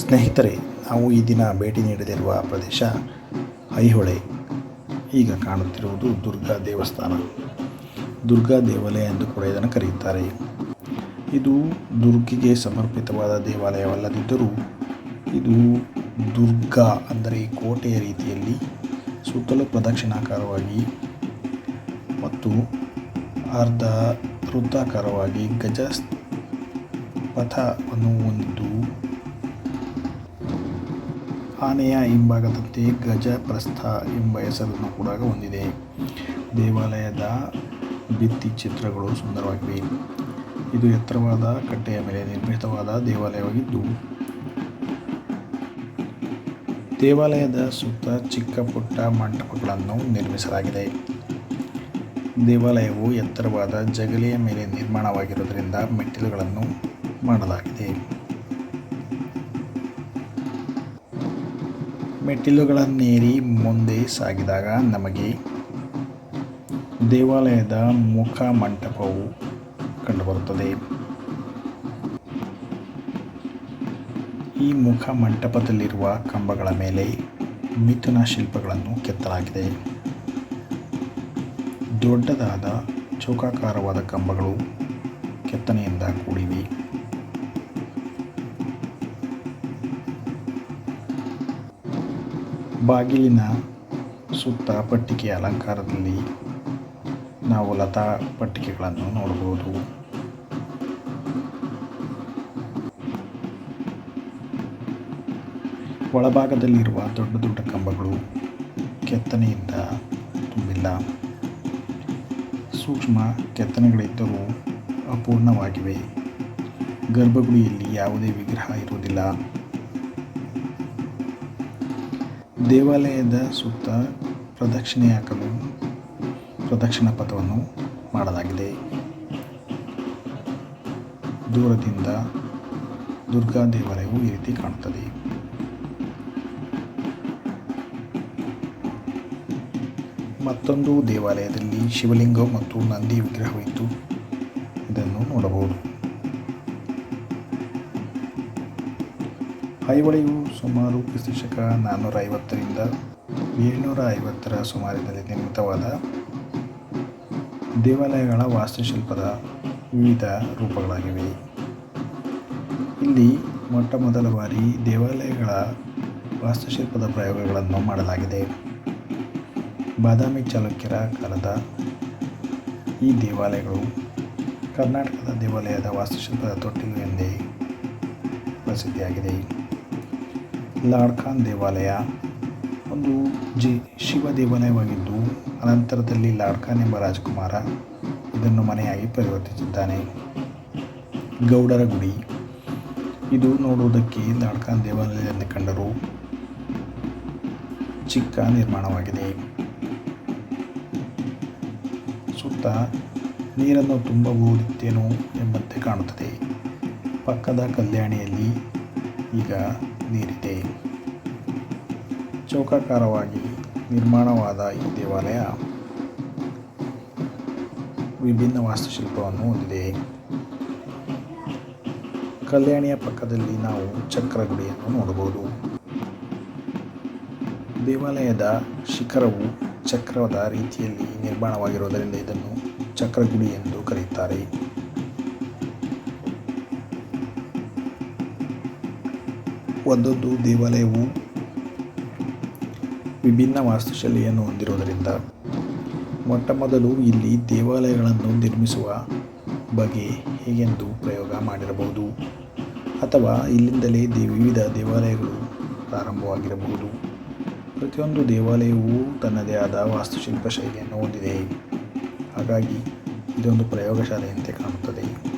ಸ್ನೇಹಿತರೆ, ನಾವು ಈ ದಿನ ಭೇಟಿ ನೀಡಲಿರುವ ಪ್ರದೇಶ ಐಹೊಳೆ. ಈಗ ಕಾಣುತ್ತಿರುವುದು ದುರ್ಗಾ ದೇವಸ್ಥಾನ. ದುರ್ಗಾ ದೇವಾಲಯ ಎಂದು ಕೂಡ ಇದನ್ನು ಕರೆಯುತ್ತಾರೆ. ಇದು ದುರ್ಗಿಗೆ ಸಮರ್ಪಿತವಾದ ದೇವಾಲಯವಲ್ಲದಿದ್ದರೂ, ಇದು ದುರ್ಗಾ ಅಂದರೆ ಕೋಟೆಯ ರೀತಿಯಲ್ಲಿ ಸುತ್ತಲೂ ಪ್ರದಕ್ಷಿಣಾಕಾರವಾಗಿ ಮತ್ತು ಅರ್ಧ ವೃತ್ತಾಕಾರವಾಗಿ ಗಜ ಪಥವನ್ನು ಹೊಂದಿದ್ದು ಆನೆಯ ಹಿಂಭಾಗದಂತೆ ಗಜಪ್ರಸ್ಥ ಎಂಬ ಹೆಸರನ್ನು ಕೂಡ ಹೊಂದಿದೆ. ದೇವಾಲಯದ ಭಿತ್ತಿ ಚಿತ್ರಗಳು ಸುಂದರವಾಗಿವೆ. ಇದು ಎತ್ತರವಾದ ಕಟ್ಟೆಯ ಮೇಲೆ ನಿರ್ಮಿತವಾದ ದೇವಾಲಯವಾಗಿದ್ದು, ದೇವಾಲಯದ ಸುತ್ತ ಚಿಕ್ಕ ಪುಟ್ಟ ಮಂಟಪಗಳನ್ನು ನಿರ್ಮಿಸಲಾಗಿದೆ. ದೇವಾಲಯವು ಎತ್ತರವಾದ ಜಗಲಿಯ ಮೇಲೆ ನಿರ್ಮಾಣವಾಗಿರುವುದರಿಂದ ಮೆಟ್ಟಿಲುಗಳನ್ನು ಮಾಡಲಾಗಿದೆ. ಮೆಟ್ಟಿಲುಗಳನ್ನೇರಿ ಮುಂದೆ ಸಾಗಿದಾಗ ನಮಗೆ ದೇವಾಲಯದ ಮುಖ ಮಂಟಪವು ಕಂಡುಬರುತ್ತದೆ. ಈ ಮುಖ ಮಂಟಪದಲ್ಲಿರುವ ಕಂಬಗಳ ಮೇಲೆ ಮಿಥುನ ಶಿಲ್ಪಗಳನ್ನು ಕೆತ್ತಲಾಗಿದೆ. ದೊಡ್ಡದಾದ ಚೌಕಾಕಾರವಾದ ಕಂಬಗಳು ಕೆತ್ತನೆಯಿಂದ ಕೂಡಿವೆ. ಬಾಗಿಲಿನ ಸುತ್ತ ಪಟ್ಟಿಕೆ ಅಲಂಕಾರದಲ್ಲಿ ನಾವು ಲತಾ ಪಟ್ಟಿಕೆಗಳನ್ನು ನೋಡಬಹುದು. ಒಳಭಾಗದಲ್ಲಿರುವ ದೊಡ್ಡ ದೊಡ್ಡ ಕಂಬಗಳು ಕೆತ್ತನೆಯಿಂದ ತುಂಬಿಲ್ಲ. ಸೂಕ್ಷ್ಮ ಕೆತ್ತನೆಗಳಿದ್ದರೂ ಅಪೂರ್ಣವಾಗಿವೆ. ಗರ್ಭಗುಡಿಯಲ್ಲಿ ಯಾವುದೇ ವಿಗ್ರಹ ಇರುವುದಿಲ್ಲ. ದೇವಾಲಯದ ಸುತ್ತ ಪ್ರದಕ್ಷಿಣೆ ಹಾಕಲು, ಪ್ರದಕ್ಷಿಣಾ ಪಥವನ್ನು ಮಾಡಲಾಗಿದೆ. ದೂರದಿಂದ ದುರ್ಗಾ ದೇವಾಲಯವು ಈ ರೀತಿ ಕಾಣುತ್ತದೆ. ಮತ್ತೊಂದು ದೇವಾಲಯದಲ್ಲಿ ಶಿವಲಿಂಗ ಮತ್ತು ನಂದಿ ವಿಗ್ರಹವಿದ್ದು ಇದನ್ನು ನೋಡಬಹುದು. ಐಹೊಳೆಯು ಸುಮಾರು ಕ್ರಿಸ್ತಶಕ ನಾನ್ನೂರ ಐವತ್ತರಿಂದ ಏಳ್ನೂರ ಐವತ್ತರ ಸುಮಾರಿನಲ್ಲಿ ನಿರ್ಮಿತವಾದ ದೇವಾಲಯಗಳ ವಾಸ್ತುಶಿಲ್ಪದ ವಿವಿಧ ರೂಪಗಳಾಗಿವೆ. ಇಲ್ಲಿ ಮೊಟ್ಟ ಮೊದಲ ಬಾರಿ ದೇವಾಲಯಗಳ ವಾಸ್ತುಶಿಲ್ಪದ ಪ್ರಯೋಗಗಳನ್ನು ಮಾಡಲಾಗಿದೆ. ಬಾದಾಮಿ ಚಾಲುಕ್ಯರ ಕಾಲದ ಈ ದೇವಾಲಯಗಳು ಕರ್ನಾಟಕದ ದೇವಾಲಯದ ವಾಸ್ತುಶಿಲ್ಪದ ತೊಟ್ಟಿಲು ಎಂದೇ ಪ್ರಸಿದ್ಧಿಯಾಗಿದೆ. ಲಾರ್ಡ್ ಖಾನ್ ದೇವಾಲಯ. ಒಂದು ಜಿ ಶಿವ ದೇವಾಲಯವಾಗಿದ್ದು, ಅನಂತರದಲ್ಲಿ ಲಾರ್ಡ್ ಖಾನ್ ಎಂಬ ರಾಜಕುಮಾರ ಇದನ್ನು ಮನೆಯಾಗಿ ಪರಿವರ್ತಿಸಿದ್ದಾನೆ. ಗೌಡರ ಗುಡಿ. ಇದು ನೋಡುವುದಕ್ಕೆ ಲಾರ್ಡ್ ಖಾನ್ ದೇವಾಲಯದಲ್ಲಿ ಕಂಡರೂ ಚಿಕ್ಕ ನಿರ್ಮಾಣವಾಗಿದೆ. ಸುತ್ತ ನೀರನ್ನು ತುಂಬಬಹುದಿತ್ತೇನೋ ಎಂಬಂತೆ ಕಾಣುತ್ತದೆ. ಪಕ್ಕದ ಕಲ್ಯಾಣಿಯಲ್ಲಿ ಈಗ ನೀರಿದೆ. ಚೌಕಾಕಾರವಾಗಿ ನಿರ್ಮಾಣವಾದ ಈ ದೇವಾಲಯ ವಿಭಿನ್ನ ವಾಸ್ತುಶಿಲ್ಪವನ್ನು ಹೊಂದಿದೆ. ಕಲ್ಯಾಣಿಯ ಪಕ್ಕದಲ್ಲಿ ನಾವು ಚಕ್ರಗುಡಿಯನ್ನು ನೋಡಬಹುದು. ದೇವಾಲಯದ ಶಿಖರವು ಚಕ್ರದ ರೀತಿಯಲ್ಲಿ ನಿರ್ಮಾಣವಾಗಿರುವುದರಿಂದ ಇದನ್ನು ಚಕ್ರಗುಡಿ ಎಂದು ಕರೆಯುತ್ತಾರೆ. ಒಂದೊಂದು ದೇವಾಲಯವು ವಿಭಿನ್ನ ವಾಸ್ತುಶೈಲಿಯನ್ನು ಹೊಂದಿರುವುದರಿಂದ ಮೊಟ್ಟ ಮೊದಲು ಇಲ್ಲಿ ದೇವಾಲಯಗಳನ್ನು ನಿರ್ಮಿಸುವ ಬಗೆ ಹೇಗೆಂದು ಪ್ರಯೋಗ ಮಾಡಿರಬಹುದು ಅಥವಾ ಇಲ್ಲಿಂದಲೇ ದೇ ವಿವಿಧ ದೇವಾಲಯಗಳು ಪ್ರಾರಂಭವಾಗಿರಬಹುದು. ಪ್ರತಿಯೊಂದು ದೇವಾಲಯವೂ ತನ್ನದೇ ಆದ ವಾಸ್ತುಶಿಲ್ಪ ಶೈಲಿಯನ್ನು ಹೊಂದಿದೆ. ಹಾಗಾಗಿ ಇದೊಂದು ಪ್ರಯೋಗಶಾಲೆಯಂತೆ ಕಾಣುತ್ತದೆ.